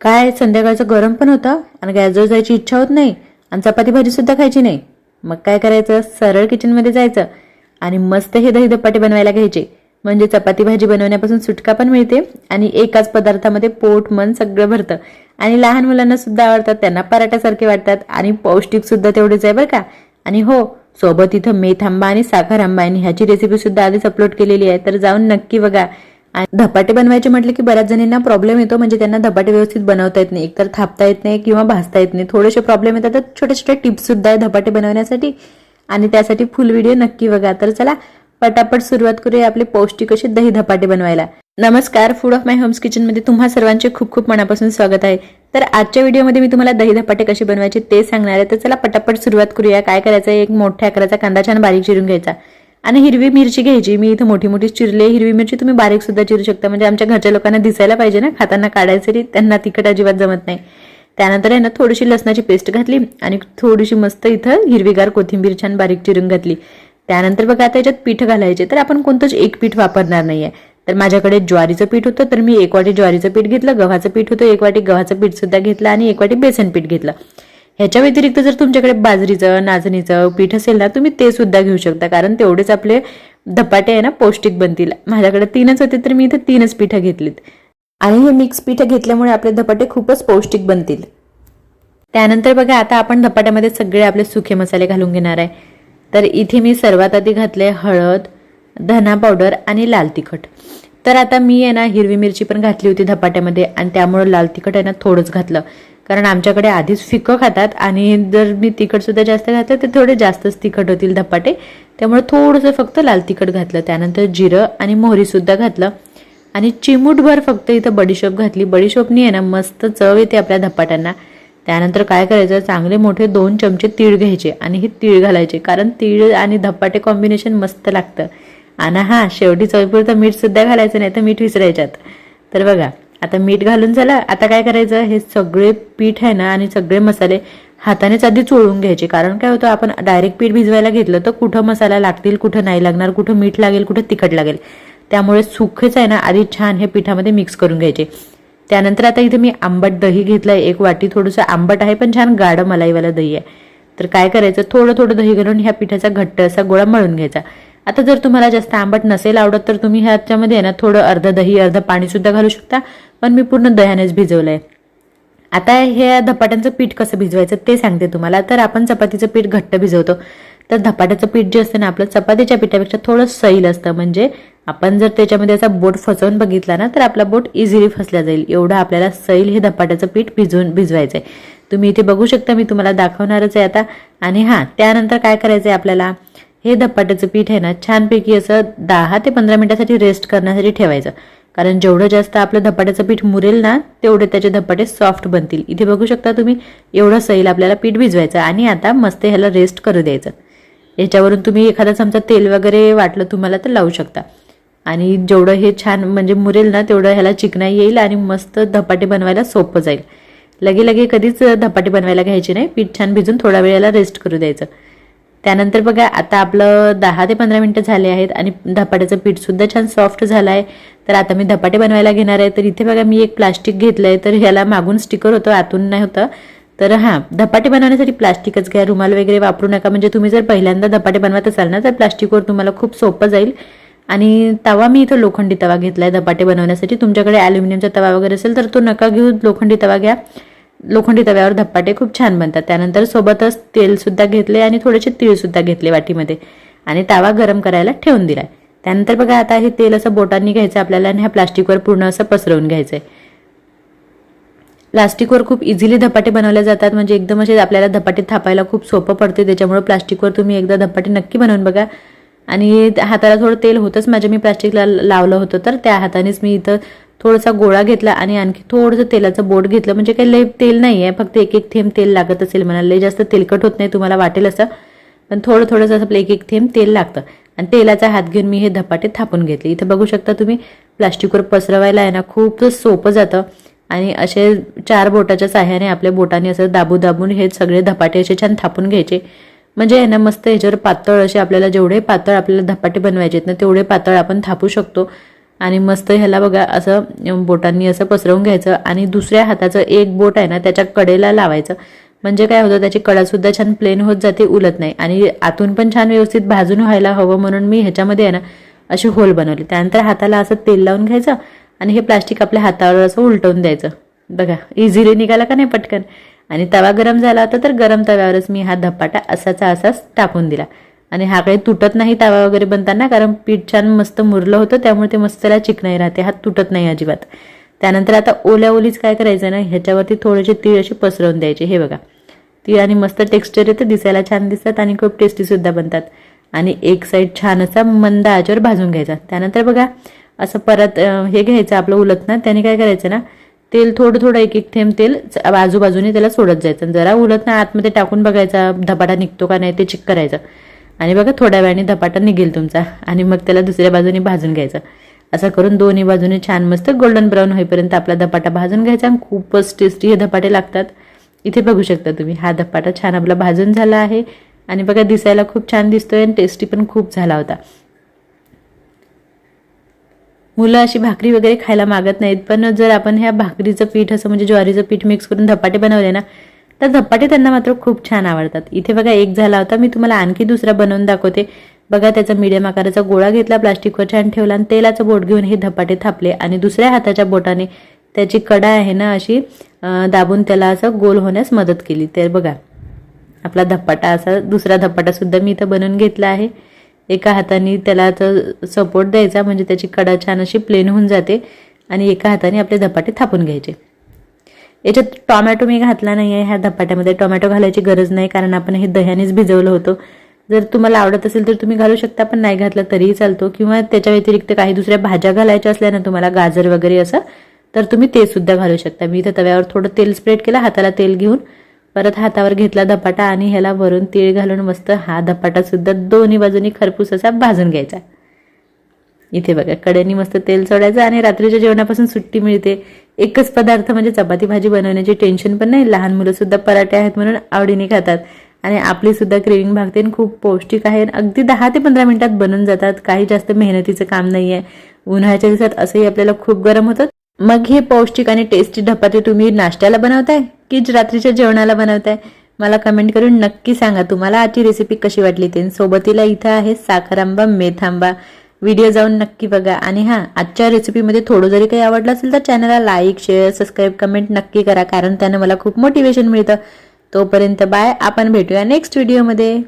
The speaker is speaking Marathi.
काय संध्याकाळचं गरम पण होतं आणि गॅसजवळ जायची इच्छा होत नाही आणि चपाती भाजी सुद्धा खायची नाही. मग काय करायचं? सरळ किचनमध्ये जायचं आणि मस्त हे दही धपाटे बनवायला घ्यायचे. म्हणजे चपाती भाजी बनवण्यापासून सुटका पण मिळते आणि एकाच पदार्थामध्ये पोट मन सगळं भरतं. आणि लहान मुलांना सुद्धा आवडतात त्यांना पराठ्यासारखे वाटतात आणि पौष्टिक सुद्धा तेवढेच आहे बरं का. आणि हो सोबत इथं मेथ आंबा आणि साखर आंबा आणि ह्याची रेसिपी सुद्धा आधीच अपलोड केलेली आहे तर जाऊन नक्की बघा. आणि धपाटे बनवायचे म्हटले की बऱ्याच जणींना प्रॉब्लेम येतो म्हणजे त्यांना धपाटे व्यवस्थित बनवता येत नाही. एकतर थापता येत नाही किंवा भाजता येत नाही. थोडेसे प्रॉब्लेम येतात तर छोट्या छोट्या टिप्स सुद्धा आहे धपाटे बनवण्यासाठी. आणि त्यासाठी फुल व्हिडिओ नक्की बघा. तर चला पटापट सुरुवात करूया आपले पौष्टिक असे दही धपाटे बनवायला. नमस्कार फूड ऑफ माय होम्स किचनमध्ये तुम्हा सर्वांचे खूप खूप मनापासून स्वागत आहे. तर आजच्या व्हिडिओमध्ये मी तुम्हाला दही धपाटे कसे बनवायचे ते सांगणार आहे. तर चला पटापट सुरुवात करूया. काय करायचं एक मोठ्या आकाराचा कांदा छान बारीक चिरून घ्यायचा. आणि हिरवी मिरची घ्यायची. मी इथं मोठी मोठी चिरले हिरवी मिरची तुम्ही बारीक सुद्धा चिरू शकता. म्हणजे आमच्या घरच्या लोकांना दिसायला पाहिजे ना खाताना काढायसाठी त्यांना तिखट अजिबात जमत नाही. त्यानंतर आहे ना थोडीशी लसणाची पेस्ट घातली आणि थोडीशी मस्त इथं हिरवीगार कोथिंबीर छान बारीक चिरून घातली. त्यानंतर बघा आता याच्यात पीठ घालायचे. तर आपण कोणतंच एक पीठ वापरणार नाहीये. तर माझ्याकडे ज्वारीचं पीठ होतं तर मी एक वाटी ज्वारीचं पीठ घेतलं गव्हाचं पीठ होतं एक वाटी गव्हाचं पीठ सुद्धा घेतलं आणि एक वाटी बेसन पीठ घेतलं. ह्याच्या व्यतिरिक्त जर तुमच्याकडे बाजरीचं नाचणीचं पीठ असेल ना तुम्ही ते सुद्धा घेऊ शकता. कारण तेवढेच आपले धपाटे आहे ना पौष्टिक बनतील. माझ्याकडे तीनच होते तर मी इथे तीनच पिठं घेतलीत. आणि हे मिक्स पिठं घेतल्यामुळे आपले धपाटे खूपच पौष्टिक बनतील. त्यानंतर बघा आता आपण धपाट्यामध्ये सगळे आपले सुखे मसाले घालून घेणार आहे. तर इथे मी सर्वात आधी घातले हळद धना पावडर आणि लाल तिखट. तर आता मी आहे ना हिरवी मिरची पण घातली होती धपाट्यामध्ये आणि त्यामुळे लाल तिखट आहे ना थोडंच घातलं. कारण आमच्याकडे आधीच फिकं खातात आणि जर मी तिखटसुद्धा जास्त घातलं तर थोडे जास्तच तिखट होतील धपाटे. त्यामुळे थोडंसं फक्त लाल तिखट घातलं. त्यानंतर जिरं आणि मोहरीसुद्धा घातलं. आणि चिमूटभर फक्त इथं बडीशोप घातली. बडीशोपनी आहे ना मस्त चव येते आपल्या धपाट्यांना. त्यानंतर काय करायचं? चांगले मोठे दोन चमचे तीळ घ्यायचे आणि हे तीळ घालायचे. कारण तीळ आणि धपाटे कॉम्बिनेशन मस्त लागतं. आणि हां शेवटी चवीपुरतं मीठसुद्धा घालायचं नाही तर मीठ विसरायच्यात. तर बघा आता मीठ घालून झालं आता काय करायचं? हे सगळे पीठ आहे ना आणि सगळे मसाले हातानेच आधी चोळून घ्यायचे. कारण काय होतं आपण डायरेक्ट पीठ भिजवायला घेतलं तर कुठं मसाला लागतील कुठं नाही लागणार कुठं मीठ लागेल कुठं तिखट लागेल. त्यामुळे सुखेच आहे ना आधी छान हे पिठामध्ये मिक्स करून घ्यायचे. त्यानंतर आता इथे मी आंबट दही घेतलंय. एक वाटी थोडंसं आंबट आहे पण छान गाढं मलाईवाला दही आहे. तर काय करायचं? थोडं थोडं दही घालून ह्या पिठाचा घट्ट असा गोळा मळून घ्यायचा. आता जर तुम्हाला जास्त आंबट नसेल आवडत तर तुम्ही ह्याच्यामध्ये ना थोडं अर्ध दही अर्ध पाणी सुद्धा घालू शकता. पण मी पूर्ण दह्यानेच भिजवलं आहे आता हे धपाट्यांचं पीठ कसं भिजवायचं ते सांगते तुम्हाला. तर आपण चपातीचं पीठ घट्ट भिजवतो. तर धपाट्याचं पीठ जे असतं ना आपलं चपातीच्या पिठापेक्षा थोडं सैल असतं. म्हणजे आपण जर त्याच्यामध्ये असा बोट फसवून बघितला ना तर आपला बोट इझिली फसला जाईल. एवढं आपल्याला सैल हे धपाट्याचं पीठ भिजवून भिजवायचं आहे तुम्ही इथे बघू शकता मी तुम्हाला दाखवणारच आहे आता. आणि हां त्यानंतर काय करायचं आहे आपल्याला? हे धपाट्याचं पीठ आहे ना छानपैकी असं दहा ते पंधरा मिनिटासाठी रेस्ट करण्यासाठी ठेवायचं. कारण जेवढं जास्त आपलं धपाट्याचं पीठ मुरेल ना तेवढे त्याचे धपाटे सॉफ्ट बनतील. इथे बघू शकता तुम्ही एवढं सैल आपल्याला पीठ भिजवायचं आणि आता मस्त ह्याला रेस्ट करू द्यायचं. याच्यावरून तुम्ही एखादा चमचा तेल वगैरे वाटलं तुम्हाला तर लावू शकता. आणि जेवढं हे छान म्हणजे मुरेल ना तेवढं ह्याला चिकनाई येईल आणि मस्त धपाटे बनवायला सोपं जाईल. लगे लगे कधीच धपाटे बनवायला घ्यायचे नाही पीठ छान भिजून थोड्या वेळेला रेस्ट करू द्यायचं. त्यानंतर बघा आता आपलं दहा ते पंधरा मिनटं झाले आहेत आणि धपाट्याचं पीठ सुद्धा छान सॉफ्ट झालं आहे तर आता मी धपाटे बनवायला घेणार आहे. तर इथे बघा मी एक प्लास्टिक घेतलं आहे तर ह्याला मागून स्टिकर होतं आतून नाही होतं. तर हां धपाटे बनवण्यासाठी प्लास्टिकच घ्या. रुमाल वगैरे वापरू नका. म्हणजे तुम्ही जर पहिल्यांदा धपाटे बनवत असाल ना तर प्लास्टिकवर तुम्हाला खूप सोपं जाईल. आणि तवा मी इथं लोखंडी तवा घेतला आहे धपाटे बनवण्यासाठी. तुमच्याकडे ॲल्युमिनियमचा तवा वगैरे असेल तर तो नका घेऊ. लोखंडी तवा घ्या. लोखंडी तव्यावर धप्पाटे खूप छान बनतात. त्यानंतर सोबतच तेल सुद्धा घेतले आणि थोडेसे तीळ सुद्धा घेतले वाटीमध्ये. आणि तवा गरम करायला ठेवून दिलाय. त्यानंतर बघा आता हे तेल असं बोटांनी घ्यायचं आपल्याला आणि ह्या प्लास्टिकवर पूर्ण असं पसरवून घ्यायचंय. प्लास्टिकवर खूप इझिली धपाटे बनवले जातात. म्हणजे एकदम असे आपल्याला धपाटे थापायला खूप सोपं पडते. त्याच्यामुळे प्लास्टिकवर तुम्ही एकदा धपाटे नक्की बनवून बघा. आणि हाताला थोडं तेल होतंच. माझ्या मी प्लास्टिकला लावलं होतं तर त्या हातानेच मी इथं थोडासा गोळा घेतला आणि आणखी थोडंसं तेलाचं बोट घेतलं. म्हणजे काही लई तेल नाही आहे फक्त एक एक थेंब तेल लागत असेल मला लई जास्त तेलकट होत नाही तुम्हाला वाटेल असं. पण थोडं थोडंसं असं आपलं एक एक थेंब तेल लागतं. आणि तेलाचा हात घेऊन मी हे धपाटे थापून घेतले. इथं बघू शकता तुम्ही प्लास्टिकवर पसरवायला आहे ना खूप सोपं जातं. आणि असे चार बोटाच्या साह्याने आपल्या बोटाने असं दाबू दाबून हे सगळे धपाटे असे छान थापून घ्यायचे. म्हणजे आहे ना मस्त ह्याच्यावर पातळ असे आपल्याला जेवढे पातळ आपल्याला धपाटे बनवायचे आहेत ना तेवढे पातळ आपण थापू शकतो. आणि मस्त ह्याला बघा असं बोटांनी असं पसरवून घ्यायचं आणि दुसऱ्या हाताचं एक बोट आहे ना त्याच्या कडेला लावायचं. म्हणजे काय होतं त्याची कडासुद्धा छान प्लेन होत जाते उलत नाही. आणि आतून पण छान व्यवस्थित भाजून व्हायला हवं म्हणून मी ह्याच्यामध्ये आहे ना असे होल बनवले. त्यानंतर हाताला असं तेल लावून घ्यायचं आणि हे प्लास्टिक आपल्या हातावर असं उलटवून द्यायचं. बघा इझिली निघाला का नाही पटकन? आणि तवा गरम झाला होता तर गरम तव्यावरच मी हा धपाटा असाचा असाच टाकून दिला. आणि हा काही तुटत नाही तवा वगैरे बनताना कारण पीठ छान मस्त मुरलं होतं त्यामुळे ते मस्त त्याला चिकनाई राहते. हा तुटत नाही अजिबात. त्यानंतर आता ओल्या ओलीच काय करायचं ना ह्याच्यावरती थोडेसे तीळ असे पसरवून द्यायचे. हे बघा. तीळ आणि मस्त टेक्स्चर येतं दिसायला छान दिसतात आणि खूप टेस्टी सुद्धा बनतात. आणि एक साईड छान असा मंद आचेवर भाजून घ्यायचा. त्यानंतर बघा असं परत हे घ्यायचं आपलं उलत ना त्याने काय करायचं ना तेल थोडं थोडं एक एक थेंब तेल आजूबाजूने त्याला सोडत जायचं. जरा उलत ना आतमध्ये टाकून बघायचा धपाटा निघतो का नाही ते चेक करायचं. आणि बघा थोड्या वेळाने धपाटा निघेल तुमचा. आणि मग त्याला दुसऱ्या बाजूने भाजून घ्यायचा. असं करून दोन्ही बाजूने छान मस्त गोल्डन ब्राऊन होईपर्यंत आपला धपाटा भाजून घ्यायचा. आणि खूपच टेस्टी हे धपाटे लागतात. इथे बघू शकता तुम्ही हा धपाटा छान आपला भाजून झाला आहे. आणि बघा दिसायला खूप छान दिसतोय आणि टेस्टी पण खूप झाला होता. मुलं अशी भाकरी वगैरे खायला मागत नाहीत पण जर आपण ह्या भाकरीचं पीठ असं म्हणजे ज्वारीचं पीठ मिक्स करून धपाटे बनवले ना तर धपाटे त्यांना मात्र खूप छान आवडतात. इथे बघा एक झाला होता मी तुम्हाला आणखी दुसरा बनवून दाखवते. बघा त्याचा मीडियम आकाराचा गोळा घेतला प्लास्टिकवर छान ठेवला आणि तेलाचं बोट घेऊन हे धपाटे थापले. आणि दुसऱ्या हाताच्या बोटाने त्याची कडा आहे ना अशी दाबून त्याला असं गोल होण्यास मदत केली. तर बघा आपला धपाटा असा दुसरा धपाटा सुद्धा मी इथं बनवून घेतला आहे. एका हाताने त्याला सपोर्ट द्यायचा म्हणजे त्याची कडा छान अशी प्लेन होऊन जाते. आणि एका हाताने आपले धपाटे थापून घ्यायचे. याच्यात टोमॅटो मी घातला नाही आहे ह्या धपाट्यामध्ये. टोमॅटो घालायची गरज नाही कारण आपण हे दह्यानेच भिजवलं होतं. जर तुम्हाला आवडत असेल तर तुम्ही घालू शकता पण नाही घातलं तरीही चालतो. किंवा त्याच्या व्यतिरिक्त काही दुसऱ्या भाज्या घालायच्या असल्या ना तुम्हाला गाजर वगैरे असं तर तुम्ही ते सुद्धा घालू शकता. मी इथं तव्यावर थोडं तेल स्प्रेड केलं हाताला तेल घेऊन परत हातावर घेतला धपाटा आणि ह्याला वरून तीळ घालून मस्त हा धपाटा सुद्धा दोन्ही बाजूनी खरपूस असा भाजून घ्यायचा. इथे बघा कड्यानी मस्त तेल सोडायचं आणि रात्रीच्या जेवणापासून सुट्टी मिळते. एकच पदार्थ म्हणजे चपाती भाजी बनवण्याची टेन्शन पण नाही. लहान मुलं सुद्धा पराठे आहेत म्हणून आवडीने खातात. आणि आपली सुद्धा क्रेविंग भागते आणि खूप पौष्टिक आहे. आणि अगदी दहा ते पंधरा मिनिटात बनून जातात. काही जास्त मेहनतीचं काम नाही आहे उन्हाळ्याच्या दिवसात असंही आपल्याला खूप गरम होतं. मग हे पौष्टिक आणि टेस्टी धपाटे तुम्ही नाश्त्याला बनवताय की रात्रीच्या जेवणाला बनवताय? मला कमेंट करून नक्की सांगा. तुम्हाला आजची रेसिपी कशी वाटली? ते सोबतीला इथं आहे साखर आंबा मेथांबा. व्हिडिओ जाऊन नक्की बघा. आणि हां आजच्या रेसिपीमध्ये थोडं जरी काही आवडलं असेल तर चॅनलला लाईक शेअर सबस्क्राईब कमेंट नक्की करा. कारण त्यानं मला खूप मोटिवेशन मिळतं. तोपर्यंत बाय आपण भेटूया नेक्स्ट व्हिडिओमध्ये